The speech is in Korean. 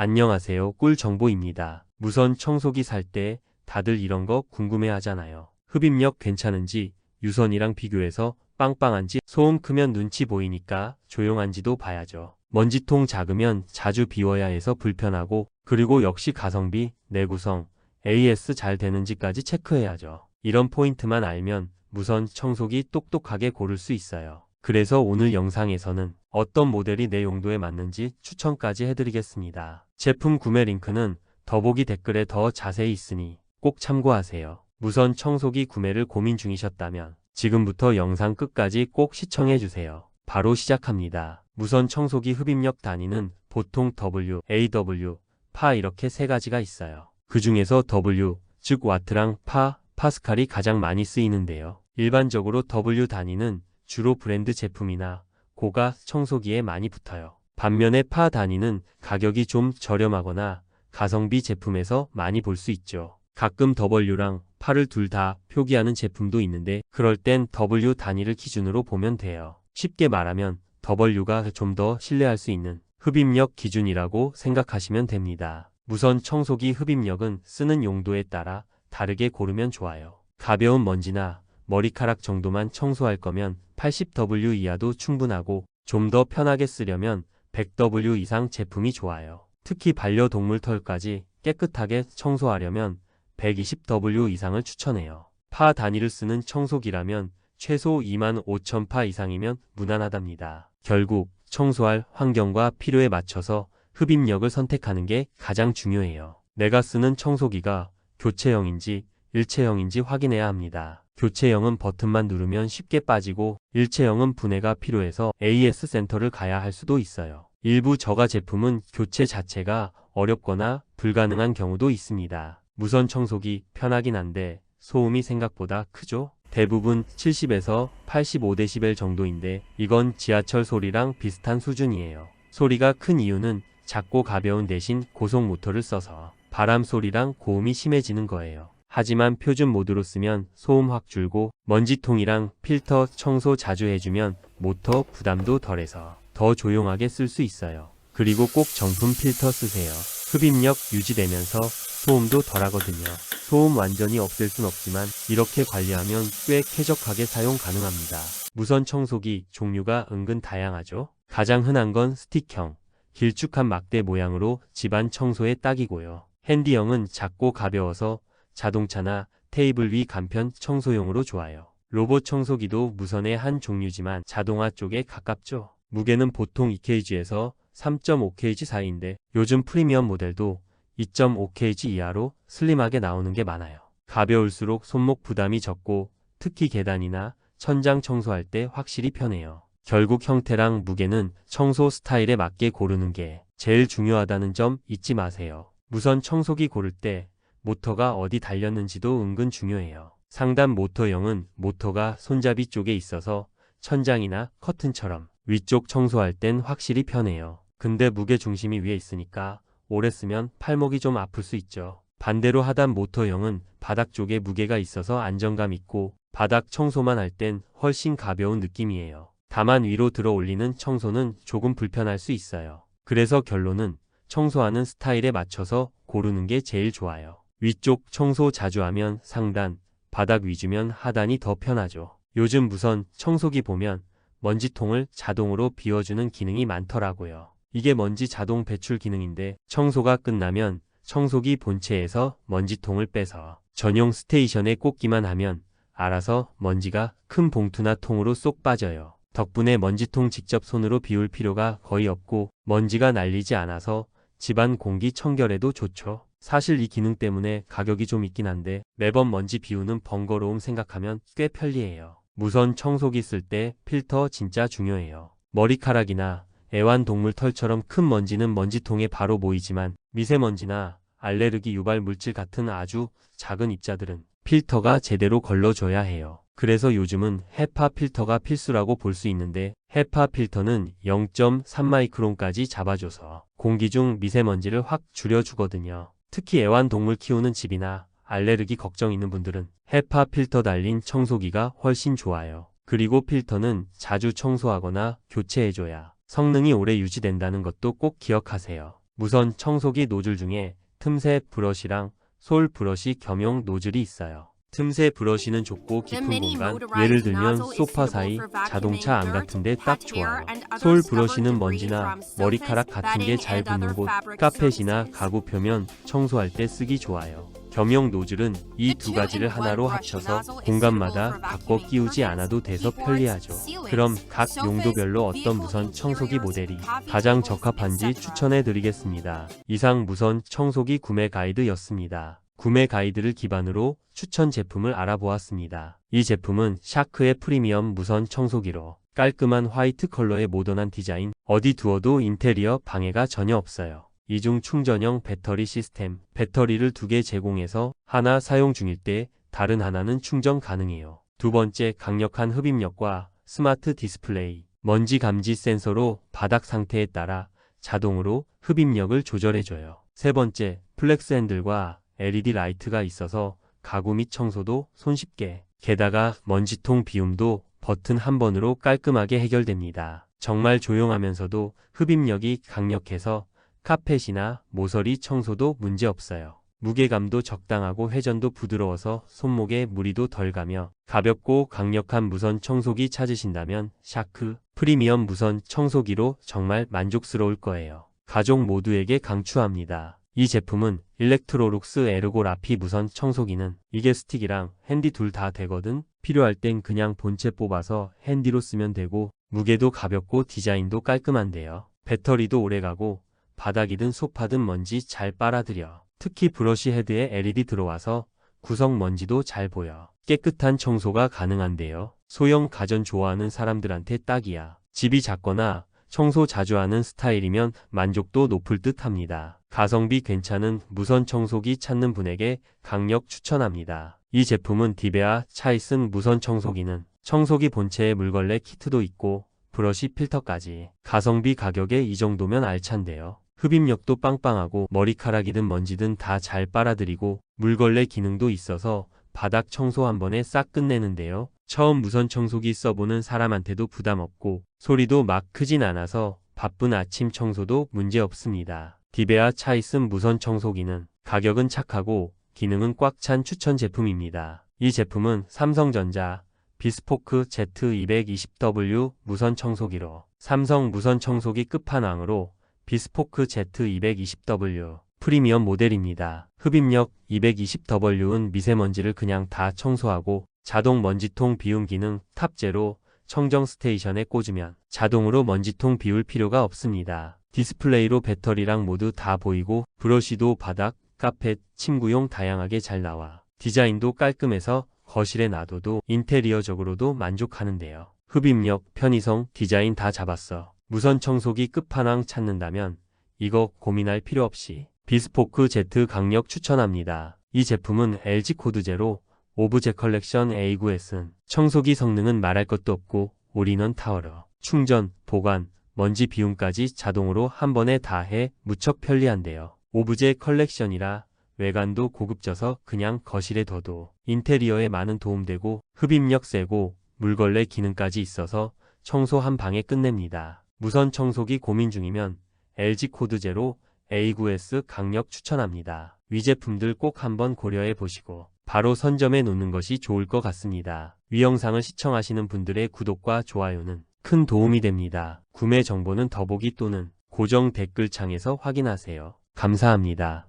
안녕하세요. 꿀 정보입니다. 무선 청소기 살 때 다들 이런 거 궁금해 하잖아요. 흡입력 괜찮은지, 유선이랑 비교해서 빵빵한지, 소음 크면 눈치 보이니까 조용한지도 봐야죠. 먼지통 작으면 자주 비워야 해서 불편하고, 그리고 역시 가성비, 내구성, AS 잘 되는지까지 체크해야죠. 이런 포인트만 알면 무선 청소기 똑똑하게 고를 수 있어요. 그래서 오늘 영상에서는 어떤 모델이 내 용도에 맞는지 추천까지 해드리겠습니다. 제품 구매 링크는 더보기 댓글에 더 자세히 있으니 꼭 참고하세요. 무선 청소기 구매를 고민 중이셨다면 지금부터 영상 끝까지 꼭 시청해주세요. 바로 시작합니다. 무선 청소기 흡입력 단위는 보통 W, AW, 파 이렇게 세 가지가 있어요. 그 중에서 W, 즉 와트랑 파, 파스칼이 가장 많이 쓰이는데요. 일반적으로 W 단위는 주로 브랜드 제품이나 고가 청소기에 많이 붙어요. 반면에 파 단위는 가격이 좀 저렴하거나 가성비 제품에서 많이 볼 수 있죠. 가끔 W랑 파를 둘 다 표기하는 제품도 있는데 그럴 땐 W 단위를 기준으로 보면 돼요. 쉽게 말하면 W가 좀 더 신뢰할 수 있는 흡입력 기준이라고 생각하시면 됩니다. 무선 청소기 흡입력은 쓰는 용도에 따라 다르게 고르면 좋아요. 가벼운 먼지나 머리카락 정도만 청소할 거면 80W 이하도 충분하고 좀 더 편하게 쓰려면 100W 이상 제품이 좋아요. 특히 반려동물 털까지 깨끗하게 청소하려면 120W 이상을 추천해요. 파 단위를 쓰는 청소기라면 최소 2만 5천 파 이상이면 무난하답니다. 결국 청소할 환경과 필요에 맞춰서 흡입력을 선택하는 게 가장 중요해요. 내가 쓰는 청소기가 교체형인지 일체형인지 확인해야 합니다. 교체형은 버튼만 누르면 쉽게 빠지고 일체형은 분해가 필요해서 AS 센터를 가야 할 수도 있어요. 일부 저가 제품은 교체 자체가 어렵거나 불가능한 경우도 있습니다. 무선 청소기 편하긴 한데 소음이 생각보다 크죠? 대부분 70에서 85dB 정도인데 이건 지하철 소리랑 비슷한 수준이에요. 소리가 큰 이유는 작고 가벼운 대신 고속 모터를 써서 바람 소리랑 고음이 심해지는 거예요. 하지만 표준 모드로 쓰면 소음 확 줄고 먼지통이랑 필터 청소 자주 해주면 모터 부담도 덜해서 더 조용하게 쓸 수 있어요. 그리고 꼭 정품 필터 쓰세요. 흡입력 유지되면서 소음도 덜하거든요. 소음 완전히 없앨 순 없지만 이렇게 관리하면 꽤 쾌적하게 사용 가능합니다. 무선 청소기 종류가 은근 다양하죠. 가장 흔한 건 스틱형, 길쭉한 막대 모양으로 집안 청소에 딱이고요. 핸디형은 작고 가벼워서 자동차나 테이블 위 간편 청소용으로 좋아요. 로봇 청소기도 무선의 한 종류지만 자동화 쪽에 가깝죠. 무게는 보통 2kg에서 3.5kg 사이인데 요즘 프리미엄 모델도 2.5kg 이하로 슬림하게 나오는 게 많아요. 가벼울수록 손목 부담이 적고 특히 계단이나 천장 청소할 때 확실히 편해요. 결국 형태랑 무게는 청소 스타일에 맞게 고르는 게 제일 중요하다는 점 잊지 마세요. 무선 청소기 고를 때 모터가 어디 달렸는지도 은근 중요해요. 상단 모터형은 모터가 손잡이 쪽에 있어서 천장이나 커튼처럼 위쪽 청소할 땐 확실히 편해요. 근데 무게 중심이 위에 있으니까 오래 쓰면 팔목이 좀 아플 수 있죠. 반대로 하단 모터형은 바닥 쪽에 무게가 있어서 안정감 있고 바닥 청소만 할 땐 훨씬 가벼운 느낌이에요. 다만 위로 들어 올리는 청소는 조금 불편할 수 있어요. 그래서 결론은 청소하는 스타일에 맞춰서 고르는 게 제일 좋아요. 위쪽 청소 자주 하면 상단, 바닥 위주면 하단이 더 편하죠. 요즘 무선 청소기 보면 먼지통을 자동으로 비워주는 기능이 많더라고요. 이게 먼지 자동 배출 기능인데 청소가 끝나면 청소기 본체에서 먼지통을 빼서 전용 스테이션에 꽂기만 하면 알아서 먼지가 큰 봉투나 통으로 쏙 빠져요. 덕분에 먼지통 직접 손으로 비울 필요가 거의 없고 먼지가 날리지 않아서 집안 공기 청결에도 좋죠. 사실 이 기능 때문에 가격이 좀 있긴 한데 매번 먼지 비우는 번거로움 생각하면 꽤 편리해요. 무선 청소기 쓸 때 필터 진짜 중요해요. 머리카락이나 애완동물 털처럼 큰 먼지는 먼지통에 바로 모이지만 미세먼지나 알레르기 유발 물질 같은 아주 작은 입자들은 필터가 제대로 걸러줘야 해요. 그래서 요즘은 헤파 필터가 필수라고 볼 수 있는데 헤파 필터는 0.3마이크론까지 잡아줘서 공기 중 미세먼지를 확 줄여주거든요. 특히 애완동물 키우는 집이나 알레르기 걱정 있는 분들은 헤파 필터 달린 청소기가 훨씬 좋아요. 그리고 필터는 자주 청소하거나 교체해줘야 성능이 오래 유지된다는 것도 꼭 기억하세요. 무선 청소기 노즐 중에 틈새 브러시랑 솔 브러시 겸용 노즐이 있어요. 틈새 브러시는 좁고 깊은 공간, 예를 들면 소파 사이, 자동차 안 같은데 딱 좋아요. 솔 브러시는 먼지나 머리카락 같은 게 잘 붙는 곳, 카펫이나 가구 표면 청소할 때 쓰기 좋아요. 겸용 노즐은 이 두 가지를 하나로 합쳐서 공간마다 바꿔 끼우지 않아도 돼서 편리하죠. 그럼 각 용도별로 어떤 무선 청소기 모델이 가장 적합한지 추천해 드리겠습니다. 이상 무선 청소기 구매 가이드였습니다. 구매 가이드를 기반으로 추천 제품을 알아보았습니다. 이 제품은 샤크의 프리미엄 무선 청소기로 깔끔한 화이트 컬러의 모던한 디자인, 어디 두어도 인테리어 방해가 전혀 없어요. 이중 충전형 배터리 시스템, 배터리를 두 개 제공해서 하나 사용 중일 때 다른 하나는 충전 가능해요. 두 번째 강력한 흡입력과 스마트 디스플레이, 먼지 감지 센서로 바닥 상태에 따라 자동으로 흡입력을 조절해줘요. 세 번째 플렉스 핸들과 LED 라이트가 있어서 가구 및 청소도 손쉽게, 게다가 먼지통 비움도 버튼 한 번으로 깔끔하게 해결됩니다. 정말 조용하면서도 흡입력이 강력해서 카펫이나 모서리 청소도 문제없어요. 무게감도 적당하고 회전도 부드러워서 손목에 무리도 덜 가며 가볍고 강력한 무선 청소기 찾으신다면 샤크 프리미엄 무선 청소기로 정말 만족스러울 거예요. 가족 모두에게 강추합니다. 이 제품은 일렉트로룩스 에르고 라피 무선 청소기는 이게 스틱이랑 핸디 둘 다 되거든. 필요할 땐 그냥 본체 뽑아서 핸디로 쓰면 되고 무게도 가볍고 디자인도 깔끔한데요. 배터리도 오래가고 바닥이든 소파든 먼지 잘 빨아들여. 특히 브러쉬 헤드에 LED 들어와서 구석 먼지도 잘 보여. 깨끗한 청소가 가능한데요. 소형 가전 좋아하는 사람들한테 딱이야. 집이 작거나 청소 자주 하는 스타일이면 만족도 높을 듯 합니다. 가성비 괜찮은 무선 청소기 찾는 분에게 강력 추천합니다. 이 제품은 디베아 차이슨 무선 청소기는 청소기 본체에 물걸레 키트도 있고 브러쉬 필터까지 가성비 가격에 이 정도면 알찬데요. 흡입력도 빵빵하고 머리카락이든 먼지든 다 잘 빨아들이고 물걸레 기능도 있어서 바닥 청소 한 번에 싹 끝내는데요. 처음 무선 청소기 써보는 사람한테도 부담 없고 소리도 막 크진 않아서 바쁜 아침 청소도 문제 없습니다. 디베아 차이슨 무선 청소기는 가격은 착하고 기능은 꽉 찬 추천 제품입니다. 이 제품은 삼성전자 비스포크 Z220W 무선 청소기로 삼성 무선 청소기 끝판왕으로 비스포크 Z220W 프리미엄 모델입니다. 흡입력 220W은 미세먼지를 그냥 다 청소하고 자동 먼지통 비움 기능 탑재로 청정 스테이션에 꽂으면 자동으로 먼지통 비울 필요가 없습니다. 디스플레이로 배터리랑 모두 다 보이고 브러쉬도 바닥, 카펫, 침구용 다양하게 잘 나와 디자인도 깔끔해서 거실에 놔둬도 인테리어적으로도 만족하는데요. 흡입력, 편의성, 디자인 다 잡았어. 무선 청소기 끝판왕 찾는다면 이거 고민할 필요 없이 비스포크 Z 강력 추천합니다. 이 제품은 LG 코드 제로 오브제 컬렉션 A9S는 청소기 성능은 말할 것도 없고 올인원 타워러 충전, 보관, 먼지 비움까지 자동으로 한 번에 다 해 무척 편리한데요. 오브제 컬렉션이라 외관도 고급져서 그냥 거실에 둬도 인테리어에 많은 도움되고 흡입력 세고 물걸레 기능까지 있어서 청소 한 방에 끝냅니다. 무선 청소기 고민 중이면 LG 코드 제로 A9S 강력 추천합니다. 위 제품들 꼭 한번 고려해 보시고 바로 선점해 놓는 것이 좋을 것 같습니다. 위 영상을 시청하시는 분들의 구독과 좋아요는 큰 도움이 됩니다. 구매 정보는 더보기 또는 고정 댓글창에서 확인하세요. 감사합니다.